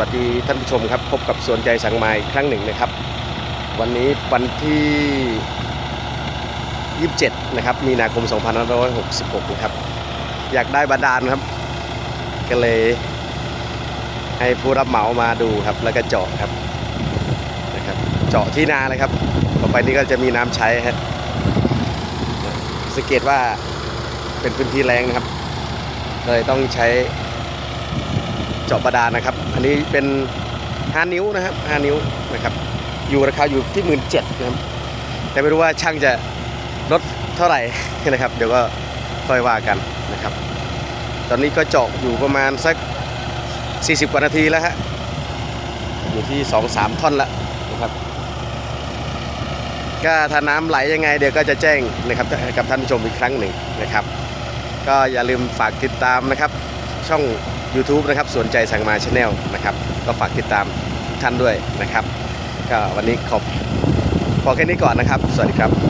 วัสดีท่านผู้ชมครับพบกับสวนใจสังไม้ครั้งหนึ่งนะครับ วันนี้วันที่ 27 นะครับ มีนาคม 2566 นะครับ อยากได้บาดาลครับ ก็เลยให้ผู้รับเหมามาดูครับ แล้วก็เจาะครับนะครับ เจาะที่นาเลยครับ ต่อไปนี้ก็จะมีน้ำใช้ครับสังเกตว่าเป็นพื้นที่แรงนะครับเลยต้องใช้ เจาะบาดาลนะครับ อันนี้เป็น 5 นิ้วนะครับ 5 นิ้วนะครับ อยู่ราคาอยู่ที่1 7ื่นนะครับ แต่ไม่รู้ว่าช่างจะลดเท่าไหร่นะครับ เดี๋ยวก็ค่อยว่ากันนะครับ ตอนนี้ก็เจาะอยู่ประมาณสัก 40 กว่านาทีแล้วฮะ อยู่ที่ 2-3 ท่อนล้วนะครับก็ถ้าน้ำไหลยังไงเดี๋ยวก็จะแจ้งนะครับกับท่านผู้ชมอีกครั้งหนึ่งนะครับ ก็อย่าลืมฝากติดตามนะครับ ช่อง YouTube นะครับสวนใจสั่งมาชาแนลนะครับ ก็ฝากติดตามทุกท่านด้วยนะครับ ก็วันนี้ขอบพอแค่นี้ก่อนนะครับ สวัสดีครับ